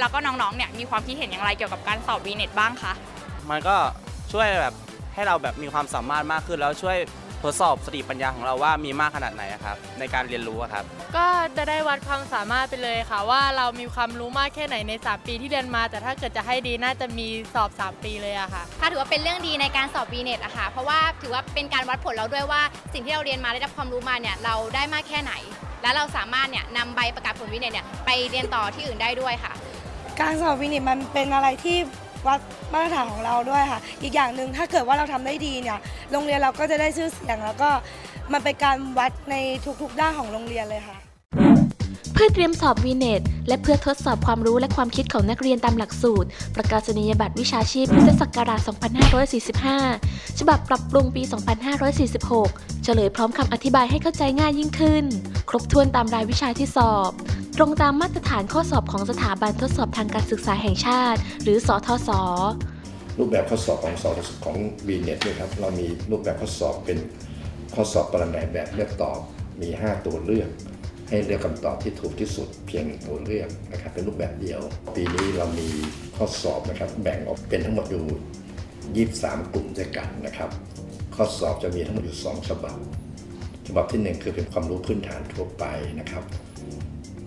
แล้วก็น้องๆ เนี่ยมีความคิดเห็นอย่างไรเกี่ยวกับการสอบวีเน็ตบ้างคะ มันก็ช่วยแบบให้เราแบบมีความสามารถมากขึ้น แล้วช่วยทดสอบสติปัญญาของเราว่ามีมากขนาดไหนอะครับในการเรียนรู้อะครับ ก็จะได้วัดความสามารถไปเลยค่ะ ว่าเรามีความรู้มากแค่ไหนใน 3 ปีที่เรียนมา แต่ถ้าเกิดจะให้ดีน่าจะมีสอบ 3 ปีเลยอะค่ะถ้าถือว่าเป็นเรื่องดีในการสอบ b ีเน็ตอะค่ะ เพราะว่าถือว่าเป็นการวัดผลเราด้วยว่า สิ่งที่เราเรียนมาได้รับความรู้มาเนี่ยเราได้มากแค่ไหน และเราสามารถเนี่ยนำใบประกาศผล b ีเน็ตเนี่ยไปเรียนต่อที่อื่นได้ด้วยค่ะ การสอบวินิตมันเป็นอะไรที่วัดมาตรฐานของเราด้วยค่ะ อีกอย่างหนึ่งถ้าเกิดว่าเราทำได้ดีเนี่ย โรงเรียนเราก็จะได้ชื่อเสียง แล้วก็มันเป็นการวัดในทุกๆด้านของโรงเรียนเลยค่ะ เพื่อเตรียมสอบวีเน็ตและเพื่อทดสอบความรู้และความคิดของนักเรียนตามหลักสูตร ประกาศนียบัตรวิชาชีพพุทธศักราช 2545 ฉบับปรับปรุงปี 2546 เฉลยพร้อมคำอธิบายให้เข้าใจง่ายยิ่งขึ้น ครบถ้วนตามรายวิชาที่สอบ ตรงตามมาตรฐานข้อสอบของสถาบันทดสอบทางการศึกษาแห่งชาติ หรือสทศรูปแบบข้อสอบของสอบของ b n e t เนี่ยครับเรามีรูปแบบข้อสอบเป็นข้อสอบปรนัยแบบเลือกตอบมี 5 ตัวเลือก ให้เลือกคำตอบที่ถูกที่สุดเพียงหนึ่งตัวเลือกนะครับเป็นรูปแบบเดียว ปีนี้เรามีข้อสอบนะครับแบ่งออกเป็นทั้งหมดอยู่ 23 กลุ่มด้วยกันนะครับ ข้อสอบจะมีทั้งหมดอยู่ 2 ฉบับ ฉบับที่ 1 คือเป็นความรู้พื้นฐานทั่วไปนะครับ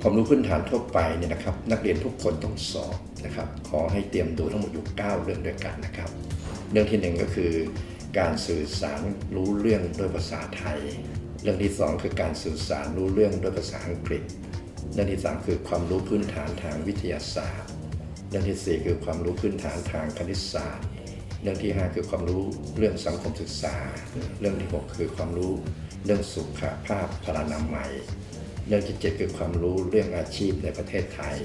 ความรู้พื้นฐานทั่วไปเนี่ยนะครับ นักเรียนทุกคนต้องสอบนะครับ ขอให้เตรียมดูทั้งหมดอยู่ 9 เรื่องด้วยกันนะครับ เรื่องที่ 1 ก็คือ การสื่อสารรู้เรื่องด้วยภาษาไทย เรื่องที่ 2 คือการสื่อสารรู้เรื่องด้วยภาษาอังกฤษ เรื่องที่ 3 คือความรู้พื้นฐานทางวิทยาศาสตร์ เรื่องที่ 4 คือความรู้พื้นฐานทางคณิตศาสตร์ เรื่องที่ 5 คือความรู้เรื่องสังคมศึกษา เรื่องที่ 6 คือความรู้เรื่องสุขภาพพลานามัย เรื่องที่ 7 คือความรู้เรื่องอาชีพในประเทศไทย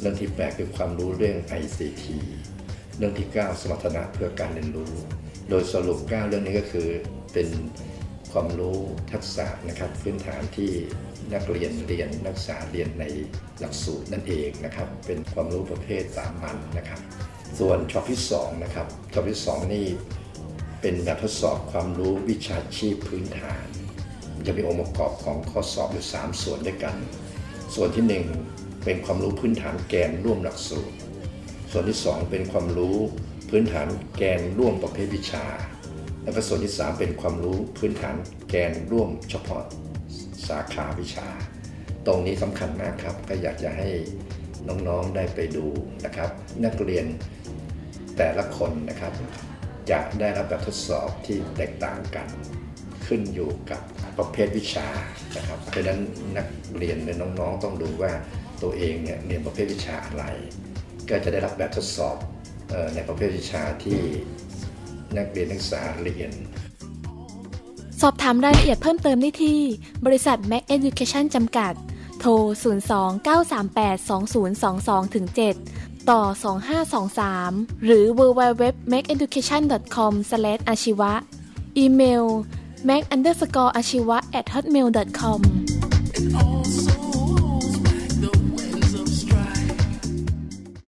เรื่องที่ 8 คือความรู้เรื่อง ICT เรื่องที่ 9 สมรรถนะเพื่อการเรียนรู้ โดยสรุป 9 เรื่องนี้ก็คือเป็นความรู้ทักษะนะครับพื้นฐานที่นักเรียนเรียนนักศึกษาเรียนในหลักสูตรนั่นเองนะครับเป็นความรู้ประเภทสามัญนะครับ ส่วนช็อปที่2นะครับช็อปที่ 2 นี่เป็นแบบทดสอบความรู้วิชาชีพพื้นฐาน จะมีองค์ประกอบของข้อสอบอยู่ 3 ส่วนด้วยกัน ส่วนที่ 1 เป็นความรู้พื้นฐานแกนร่วมหลักสูตร ส่วนที่ 2 เป็นความรู้พื้นฐานแกนร่วมประเภทวิชา แล้วก็ส่วนที่ 3 เป็นความรู้พื้นฐานแกนร่วมเฉพาะสาขาวิชา ตรงนี้สำคัญมากครับก็อยากจะให้ น้องๆได้ไปดูนะครับ นักเรียนแต่ละคนนะครับ จะได้รับแบบทดสอบที่แตกต่างกัน ขึ้นอยู่กับประเภทวิชานะครับเพราะนั้นนักเรียนและน้องๆ ต้องดูว่าตัวเองเนี่ยเรียนประเภทวิชาอะไร ก็จะได้รับแบบทดสอบออในประเภทวิชาที่นักเรียนนักศึกษาเรียน สอบถามรายละเอียดเพิ่มเติมได้ที่ บริษัท Mac Education จำกัด โทร 029382022ถึง7ต่อ 2523 หรือ www.makeeducation.com/achiwa อีเมล make_achiwa@hotmail.com